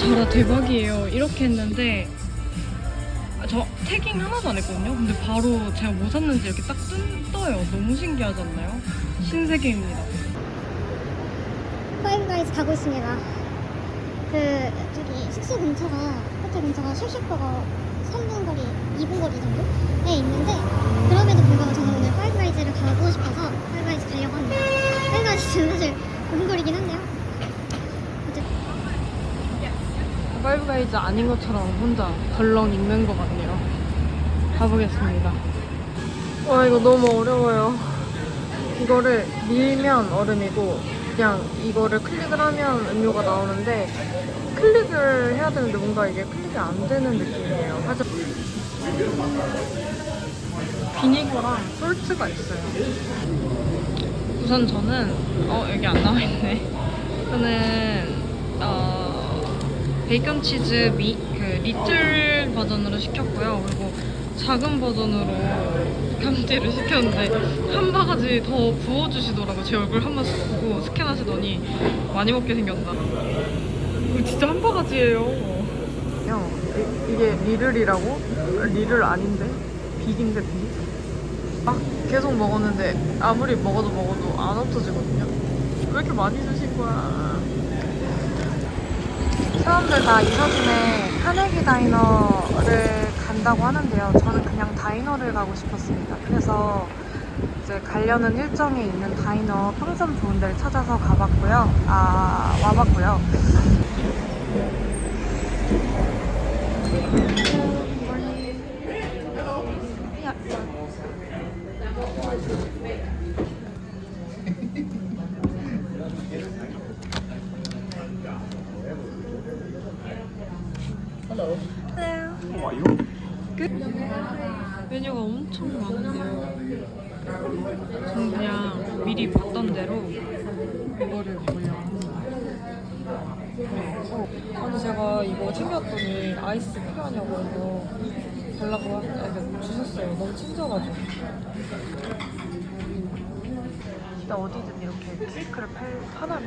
자라 대박이에요. 이렇게 했는데 아, 저 태깅 하나도 안 했거든요. 근데 바로 제가 뭐 샀는지 이렇게 딱 뜬, 떠요. 너무 신기하지 않나요? 신세계입니다. 파이브가이즈 가고 있습니다. 그 저기 숙소 근처가 호텔 근처가 쉑쉑버거 3분 거리, 2분 거리 정도에 있는데 그럼에도 불구하고 저는 오늘 파이브가이즈를 가고 싶어서 파이브가이즈 가려고 합니다. 파이브가이즈는 사실 5분 거리긴 한데요. 어쨌든 파이브가이즈 아닌 것처럼 혼자 덜렁 있는 것 같네요. 가보겠습니다. 와 이거 너무 어려워요. 이거를 밀면 얼음이고 그냥 이거를 클릭을 하면 음료가 나오는데 클릭을 해야 되는데 뭔가 이게 클릭이 안 되는 느낌이에요. 하지만 비니거랑 솔트가 있어요. 우선 저는 어 여기 안 나와 있네. 저는 어 베이컨 치즈 미, 그 리틀 버전으로 시켰고요. 그리고 작은 버전으로 감지를 시켰는데 한 바가지 더 부어주시더라고. 제 얼굴 한번 보고 스캔하시더니 많이 먹게 생겼나. 이거 진짜 한 바가지예요. 이, 이게 리를이라고? 리를 아닌데? 빅인데 빅? 막 계속 먹었는데 아무리 먹어도 먹어도 안 없어지거든요. 왜 이렇게 많이 주신 거야? 사람들 다이 사진에 카네기 다이너를 간다고 하는데요. 저는 그냥 다이너를 가고 싶었습니다. 그래서 이제 가려는 일정에 있는 다이너 평점 좋은 데를 찾아서 가봤고요. 아, 와봤고요. 메뉴가 엄청 많은데요. 저는 그냥 미리 봤던 대로 이거를 합니다. 어, 아니 제가 이거 챙겼더니 아이스 필요하냐고 해서 달라고 하- 아니, 주셨어요. 너무 친절하죠. 진짜 어디든 이렇게 케이크를 팔, 파나요?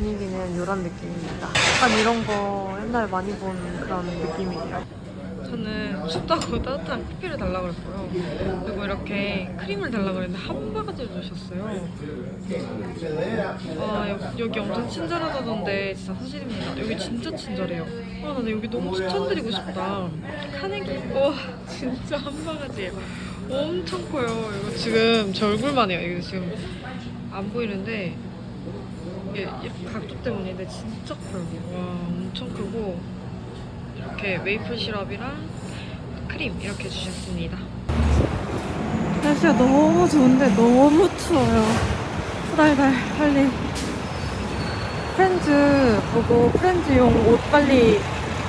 분위기는 이런 느낌입니다. 약간 이런 거 옛날에 많이 본 그런 느낌이에요. 저는 춥다고 따뜻한 커피를 달라고 했고요. 그리고 이렇게 크림을 달라고 그랬는데 한 바가지를 주셨어요. 아, 여, 여기 엄청 친절하다던데 진짜 사실입니다. 여기 진짜 친절해요. 아, 나 여기 너무 추천드리고 싶다. 카네기. 와, 진짜 한 바가지예요. 엄청 커요. 이거 지금 제 얼굴만 해요. 이거 지금 안 보이는데 이게 이렇게 각도 때문인데 진짜 커요. 와, 엄청 크고 이렇게 메이플 시럽이랑 크림 이렇게 주셨습니다. 날씨가 너무 좋은데 너무 추워요. 후달달 빨리 프렌즈 보고 프렌즈용 옷 빨리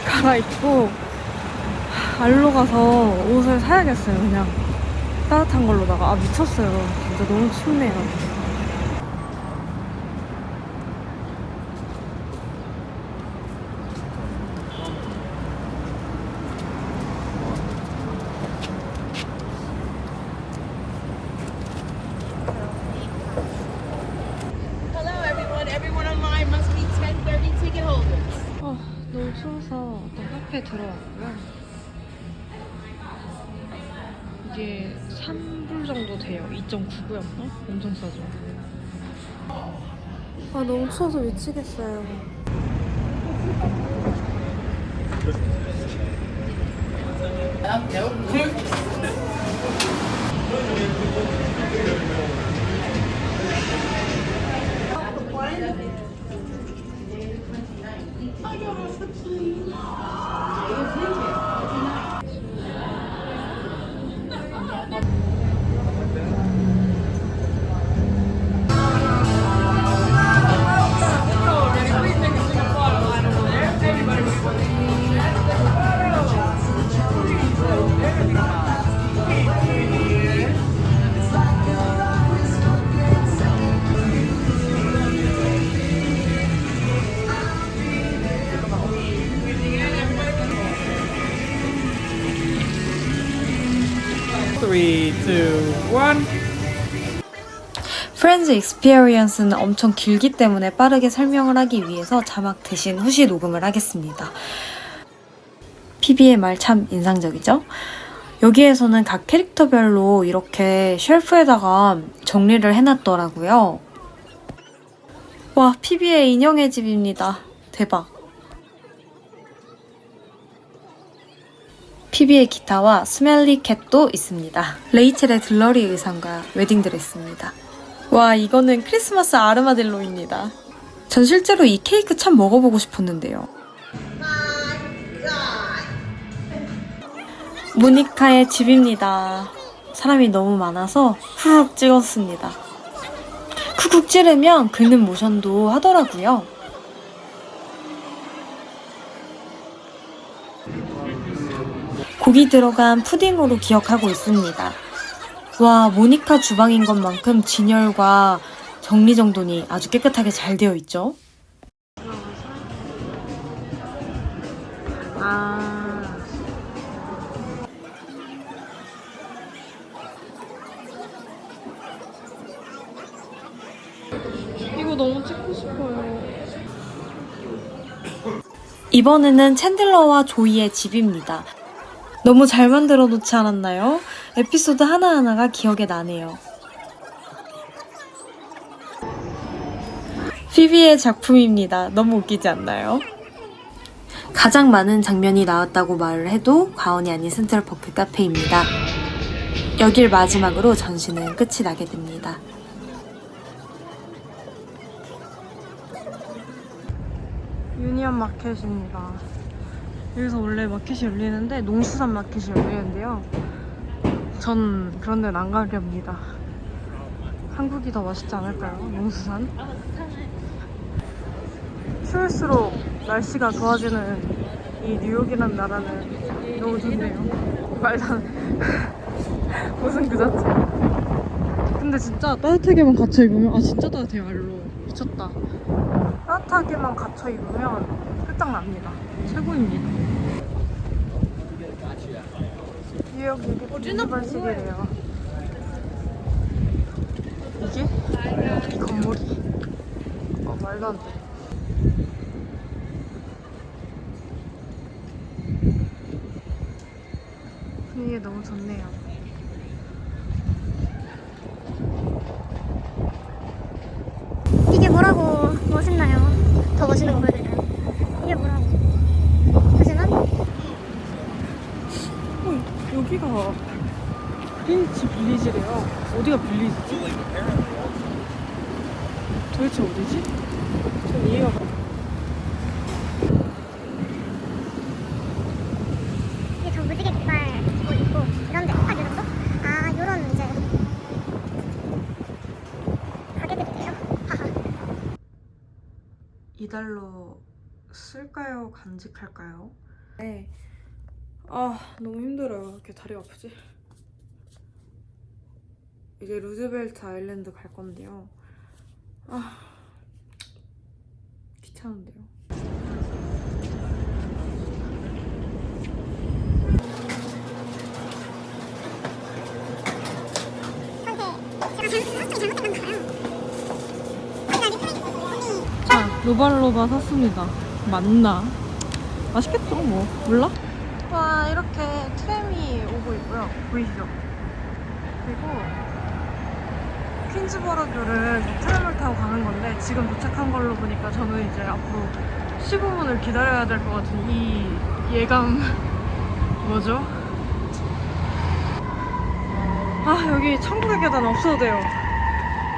갈아입고 알로 가서 옷을 사야겠어요. 그냥 따뜻한 걸로다가 아 미쳤어요. 진짜 너무 춥네요. 이게 3불 정도 돼요. 2.99였나? 엄청 싸죠. 아, 너무 추워서 미치겠어요. 프렌즈 익스피리언스는 엄청 길기 때문에 빠르게 설명을 하기 위해서 자막 대신 후시 녹음을 하겠습니다. PB의 말 참 인상적이죠? 여기에서는 각 캐릭터별로 이렇게 쉘프에다가 정리를 해놨더라고요. 와, PB의 인형의 집입니다. 대박. PB의 기타와 스멜리 캣도 있습니다. 레이첼의 들러리 의상과 웨딩드레스입니다. 와, 이거는 크리스마스 아르마딜로입니다. 전 실제로 이 케이크 참 먹어보고 싶었는데요. 모니카의 집입니다. 사람이 너무 많아서 후룩 찍었습니다. 쿡쿡 찌르면 긁는 모션도 하더라고요. 고기 들어간 푸딩으로 기억하고 있습니다. 와, 모니카 주방인 것만큼 진열과 정리정돈이 아주 깨끗하게 잘 되어 있죠? 아. 이거 너무 찍고 싶어요. 이번에는 챈들러와 조이의 집입니다. 너무 잘 만들어 놓지 않았나요? 에피소드 하나하나가 기억에 나네요. 피비의 작품입니다. 너무 웃기지 않나요? 가장 많은 장면이 나왔다고 말을 해도 과언이 아닌 센트럴퍼크 카페입니다. 여길 마지막으로 전시는 끝이 나게 됩니다. 유니언 마켓입니다. 여기서 원래 마켓이 열리는데 농수산 마켓이 열리는데요. 전 그런 데는 안 가렵니다. 한국이 더 맛있지 않을까요? 농수산? 추울수록 날씨가 좋아지는 이 뉴욕이란 나라는 너무 좋네요. 안 무슨 그 자체. 근데 진짜 따뜻하게만 갇혀 입으면 아 진짜 따뜻해요 알로 미쳤다. 따뜻하게만 갇혀 입으면 끝장납니다. 최고입니다. 뉴욕 유니버시티래요. 이게? 이 건물이? 어, 말도 안 돼. 분위기 너무 좋네요. 이게 뭐라고 멋있나요? 더 멋있는 거 보여드릴까요? 이게 뭐라고? 하지만 어, 여기가 그린치 빌리지래요. 어디가 빌리지지? 도대체 어디지? 전 이해가 가. 이게 저 무지개 깃발 뭐 있고 이런데 아 이런 거? 아 요런 이제 가게들이래요. 하하. 이달로 쓸까요? 간직할까요? 네. 아, 너무 힘들어요. 왜 이렇게 다리가 아프지? 이제 루즈벨트 아일랜드 갈 건데요. 아, 귀찮은데요. 자, 로발로바 샀습니다. 맞나? 맛있겠죠, 뭐. 몰라? 와, 이렇게 트램이 오고 있고요. 보이시죠? 그리고 퀸즈버러 교를 트램을 타고 가는 건데 지금 도착한 걸로 보니까 저는 이제 앞으로 15분을 기다려야 될 것 같은 이 예감 뭐죠? 아 여기 천국의 계단 없어도 돼요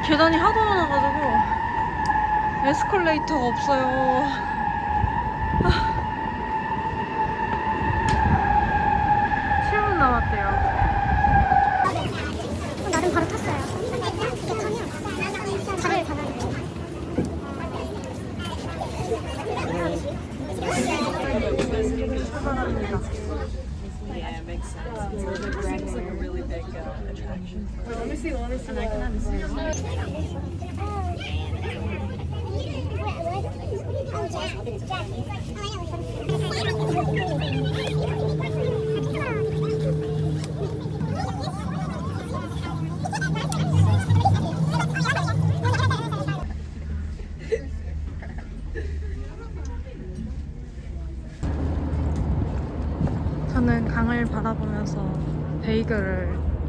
계단이 하도 많아가지고 에스컬레이터가 없어요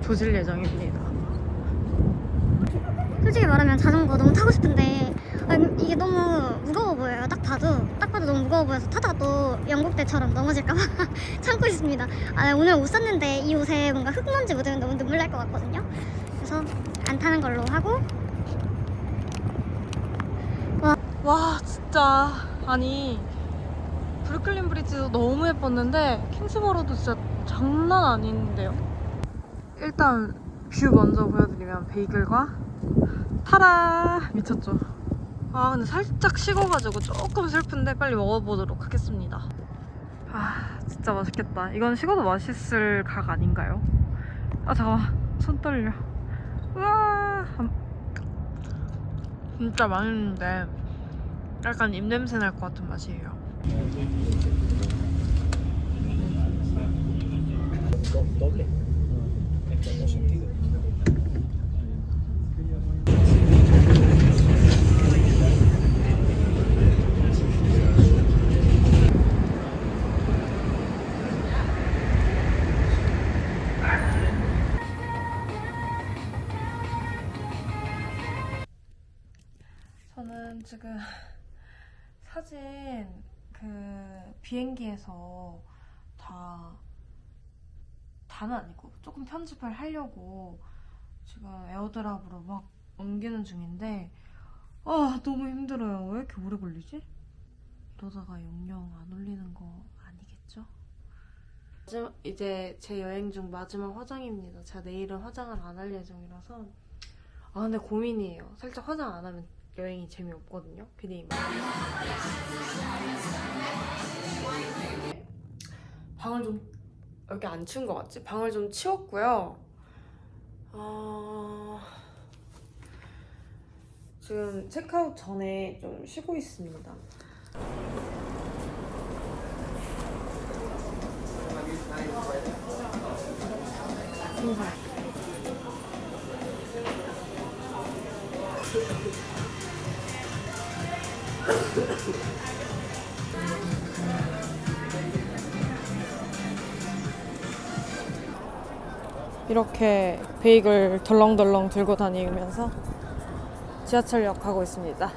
조질 예정입니다. 솔직히 말하면 자전거 너무 타고 싶은데 아, 이게 너무 무거워 보여요. 딱 봐도 딱 봐도 너무 무거워 보여서 타다가 또 영국 때처럼 넘어질까봐 참고 있습니다. 아, 오늘 옷 샀는데 이 옷에 뭔가 흙먼지 묻으면 너무 눈물 날 것 같거든요. 그래서 안 타는 걸로 하고 와 진짜 아니 브루클린 브리지도 너무 예뻤는데 킹스버로도 진짜 장난 아닌데요. 일단 뷰 먼저 보여드리면 베이글과 타라 미쳤죠. 아 근데 살짝 식어가지고 조금 슬픈데 빨리 먹어보도록 하겠습니다. 아 진짜 맛있겠다. 이건 식어도 맛있을 각 아닌가요? 아 잠깐만 손 떨려. 우와 진짜 맛있는데 약간 입냄새 날 것 같은 맛이에요. 저는 지금 사진 그 비행기에서 다 다는 아니고 조금 편집을 하려고 지금 에어드랍으로 막 옮기는 중인데 아 너무 힘들어요. 왜 이렇게 오래 걸리지? 이러다가 영영 안 올리는 거 아니겠죠? 이제 제 여행 중 마지막 화장입니다. 제가 내일은 화장을 안 할 예정이라서 아 근데 고민이에요. 살짝 화장 안 하면 여행이 재미없거든요. 피디님. 방을 좀 여기 안 치운 것 같지? 방을 좀 치웠고요. 어... 지금 체크아웃 전에 좀 쉬고 있습니다. 인 이렇게 베이글 덜렁덜렁 들고 다니면서 지하철역 가고 있습니다.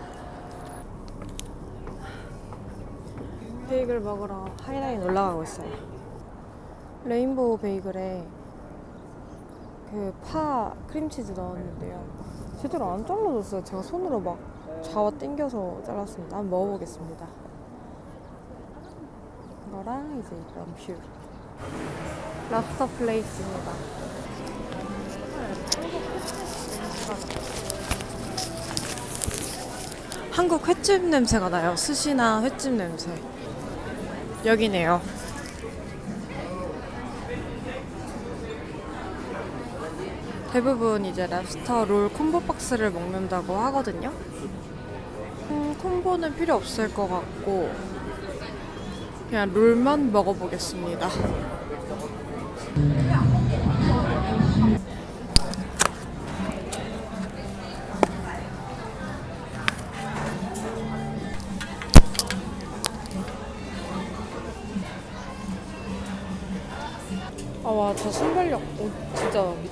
베이글 먹으러 하이라인 올라가고 있어요. 레인보우 베이글에 그 파 크림치즈 넣었는데요. 제대로 안 잘라졌어요. 제가 손으로 막 잡아 당겨서 잘랐습니다. 한번 먹어보겠습니다. 이거랑 이제 이런 뷰. 랍스터 플레이스입니다. 한국 횟집 냄새가 나요. 스시나 횟집 냄새. 여기네요. 대부분 이제 랍스터 롤 콤보 박스를 먹는다고 하거든요. 음, 콤보는 필요 없을 것 같고 그냥 롤만 먹어보겠습니다.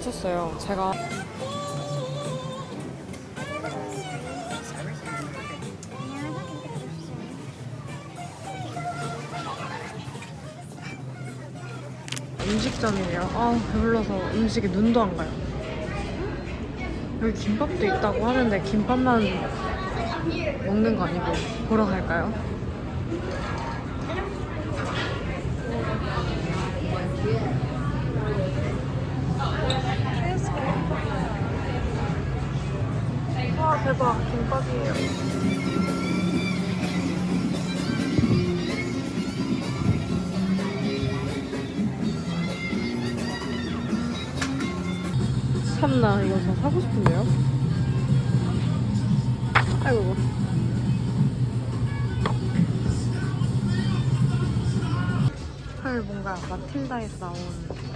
미쳤어요. 제가 음식점이에요. 아, 배불러서 음식에 눈도 안 가요. 여기 김밥도 있다고 하는데 김밥만 먹는 거 아니고 보러 갈까요? 와 대박 김밥이에요. 참나 이거 저 사고 싶은데요? 아이고. 헐 뭔가 마틸다에서 나온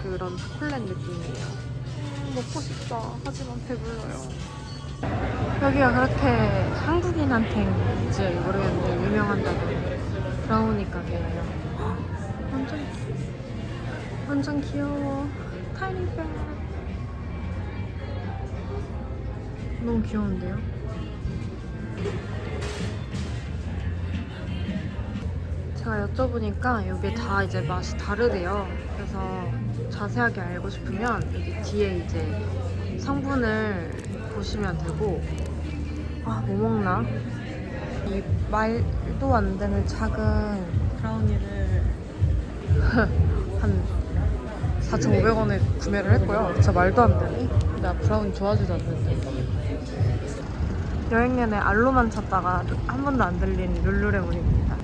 그런 초콜릿 느낌이에요. 음, 먹고 싶다. 하지만 배불러요. 여기가 그렇게 한국인한테인지 모르겠는데 유명한다고 브라우니 가게예요. 완전 완전 귀여워. 타이니백. 너무 귀여운데요? 제가 여쭤보니까 이게 다 이제 맛이 다르대요. 그래서 자세하게 알고 싶으면 여기 뒤에 이제 성분을 보시면 되고 아, 뭐 먹나? 이 말도 안 되는 작은 브라우니를 한 4,500원에 구매를 했고요. 진짜 말도 안 되네. 나 브라우니 좋아하지도 않는데. 여행 내내 알로만 찾다가 한 번도 안 들린 룰루레몬입니다.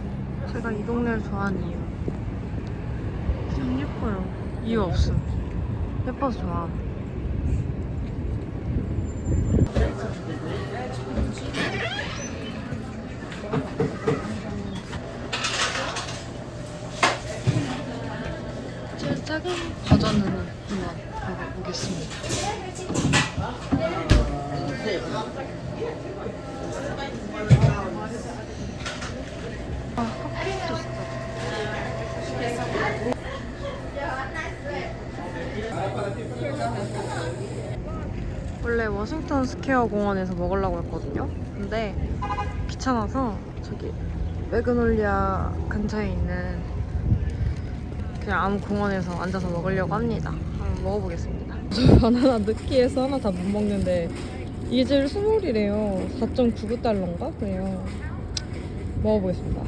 제가 이 동네를 좋아하는 이유. 그냥 예뻐요. 이유 없음. 예뻐서 좋아. 스퀘어 공원에서 먹으려고 했거든요. 근데 귀찮아서 저기 매그놀리아 근처에 있는 그냥 아무 공원에서 앉아서 먹으려고 합니다. 한번 먹어보겠습니다. 저 바나나 느끼해서 하나 다 못 먹는데 제일 스몰이래요. 4.99달러인가? 그래요. 먹어보겠습니다.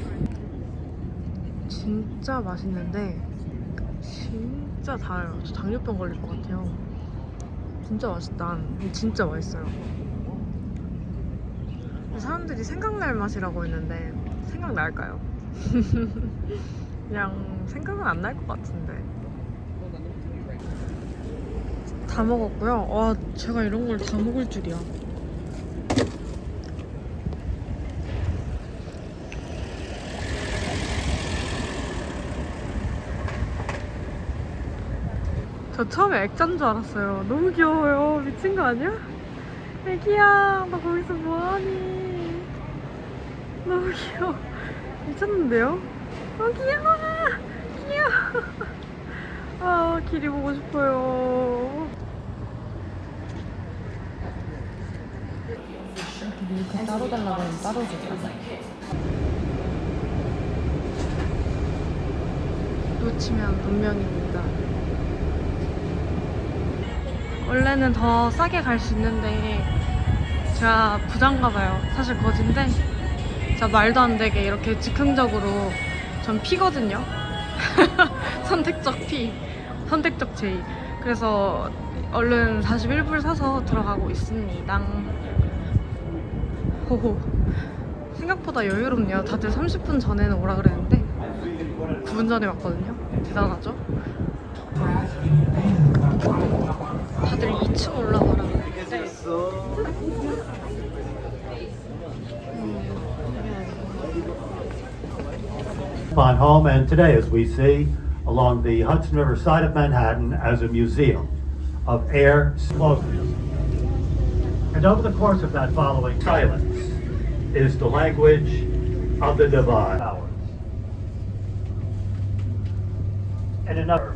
진짜 맛있는데 진짜 달아요. 저 당뇨병 걸릴 것 같아요. 진짜 맛있다. 진짜 맛있어요. 사람들이 생각날 맛이라고 했는데 생각날까요? 그냥 생각은 안 날 것 같은데. 다 먹었고요. 와, 제가 이런 걸 다 먹을 줄이야. 저 처음에 액자인 줄 알았어요. 너무 귀여워요. 미친 거 아니야? 애기야, 너 거기서 뭐하니? 너무 귀여워. 미쳤는데요? 어, 귀여워! 귀여워! 아, 길이 보고 싶어요. 밀크 따로 달라고 하면 따로 줄까? 놓치면 운명입니다. 원래는 더 싸게 갈 수 있는데 제가 부자인가 봐요. 사실 거진데 제가 말도 안 되게 이렇게 즉흥적으로 전 피거든요. 선택적 피, 선택적 제의. 그래서 얼른 41불 사서 들어가고 있습니다. 호호. 생각보다 여유롭네요. 다들 30분 전에는 오라 그랬는데 9분 전에 왔거든요. 대단하죠? 다들 2층 올라가라 그랬는데 upon home and today, as we see along the Hudson River side of Manhattan as a museum of air explosives. And over the course of that following silence is the language of the divine powers. And another,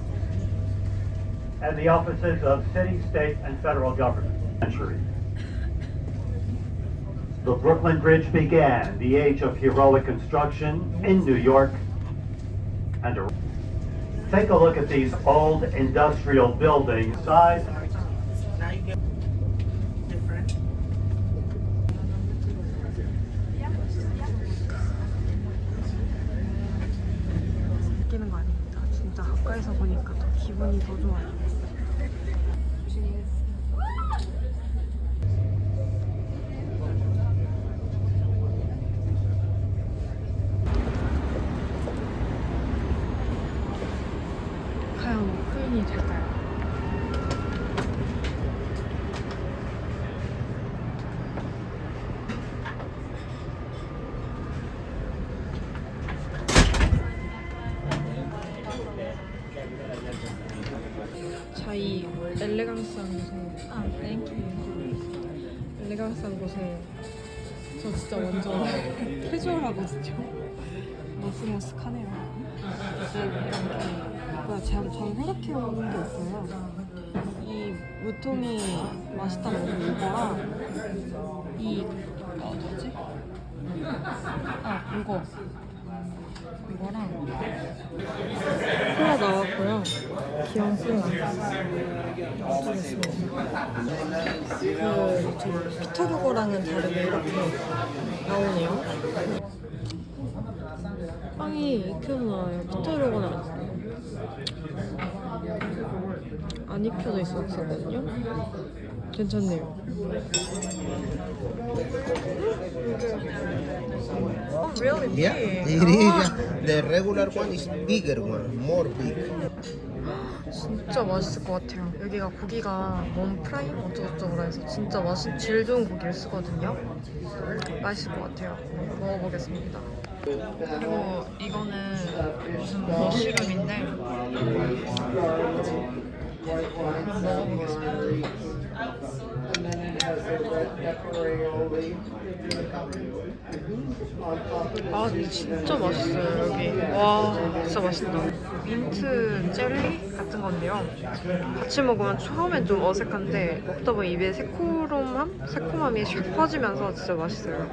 and the offices of city, state, and federal government. Century. The Brooklyn Bridge began the age of heroic construction in New York and take a look at these old industrial buildings size 과연 워크인이 될까요? 저희 엘레강스한 곳에 아 땡큐 엘레강스한 곳에 저 진짜 완전 캐주얼하거든요 머스머스하네요 이렇게 그 제가 저는 생각해온 게 있어요. 이 무통이 맛있다는 게 이거랑 이 어, 뭐지? 아 이거 이거랑 콜라 나왔고요. 귀여운 콜라. 그 피터루거랑은 다르게 이렇게 나오네요. 빵이 익혀서 나와요. 피터루거는 안 익혀져 있었거든요. 괜찮네요. Oh, really Yeah, it is. yeah. The regular one is bigger one, more big. 진짜 맛있을 것 같아요. 여기가 고기가 원 프라임 어쩌고저쩌고 해서 진짜 맛있, 질 좋은 고기를 쓰거든요. 맛있을 것 같아요. 먹어보겠습니다. 그리고 이거는 무슨 머쉬룸인데 한번 먹어보겠습니다. 아 근데 진짜 맛있어요 여기. 와 진짜 맛있다. 민트 젤리 같은 건데요. 같이 먹으면 처음엔 좀 어색한데 먹다 보면 입에 새콤함? 새콤함이 샥 퍼지면서 진짜 맛있어요.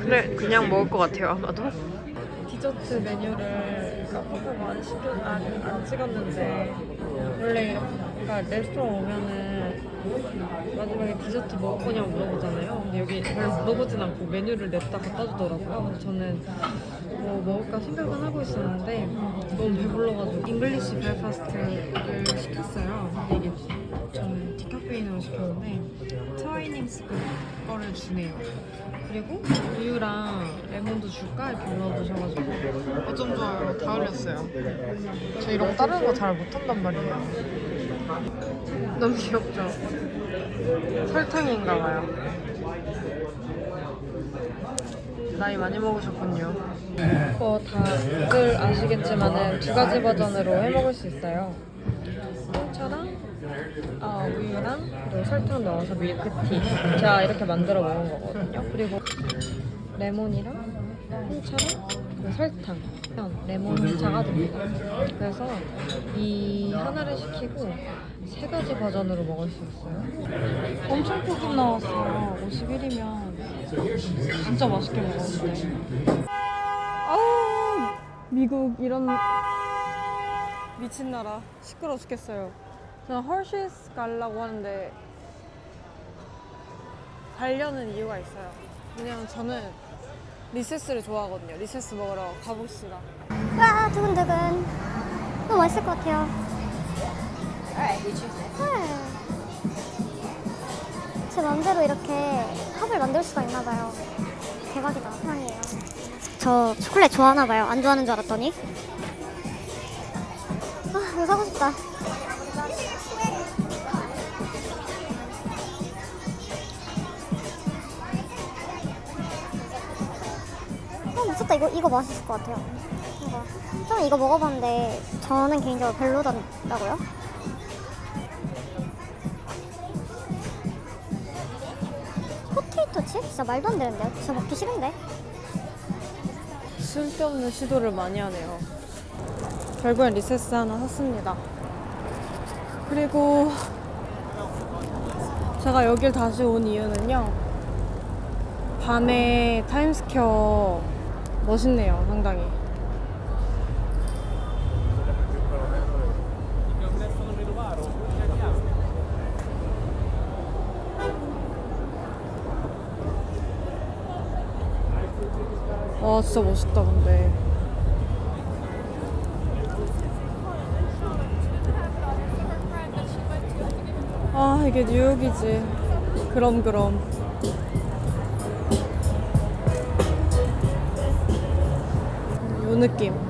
그래 그냥 먹을 것 같아요 아마도. 디저트 메뉴를 보고 안, 시켜, 안, 안 찍었는데 원래 그러니까 레스토랑 오면은 마지막에 디저트 먹을 거냐고 물어보잖아요. 근데 여기 별 물어보진 않고 메뉴를 냈다 갖다 주더라고요. 근데 저는 뭐 먹을까 생각은 하고 있었는데 너무 배불러가지고 잉글리시 브레파스트를 시켰어요. 이게 저는 디카페인으로 시켰는데 트와이닝스 거를 주네요. 그리고 우유랑 레몬도 줄까 이렇게 물어보셔가지고 어쩜 좋아요. 다 흘렸어요. 저 이런 거 다른 거 잘 못한단 말이에요. 너무 귀엽죠? 설탕인가 봐요. 나이 많이 먹으셨군요. 뭐 다들 아시겠지만은 두 가지 버전으로 해 먹을 수 있어요. 홍차랑 어, 우유랑 그리고 설탕 넣어서 밀크티. 제가 이렇게 만들어 먹은 거거든요. 그리고 레몬이랑 홍차랑 그리고 설탕, 레몬 홍차가 됩니다. 그래서 이 하나를 시키고 세 가지 버전으로 먹을 수 있어요. 엄청 크게 나왔어요. 51이면 진짜 맛있게 먹었는데. 아우 미국 이런 미친 나라 시끄러 워 죽겠어요. 저는 헐시스 가려고 하는데 가려는 이유가 있어요. 왜냐면 저는 리세스를 좋아하거든요. 리세스 먹으러 가봅시다. 와 두근두근. 너무 맛있을 것 같아요. 네. 제 맘대로 이렇게 팝을 만들 수가 있나 봐요. 대박이다. 사랑해요. 저 초콜릿 좋아하나 봐요. 안 좋아하는 줄 알았더니. 아 이거 사고 싶다 어 미쳤다 이거 이거 맛있을 것 같아요 저는 이거 먹어봤는데 저는 개인적으로 별로더라고요 포테이토 칩? 진짜 말도 안 되는데요? 진짜 먹기 싫은데? 쓸데없는 시도를 많이 하네요. 결국엔 리세스 하나 샀습니다. 그리고 제가 여길 다시 온 이유는요. 밤에 타임스퀘어 멋있네요, 상당히. 와 진짜 멋있다 근데. 아 이게 뉴욕이지. 그럼 그럼 느낌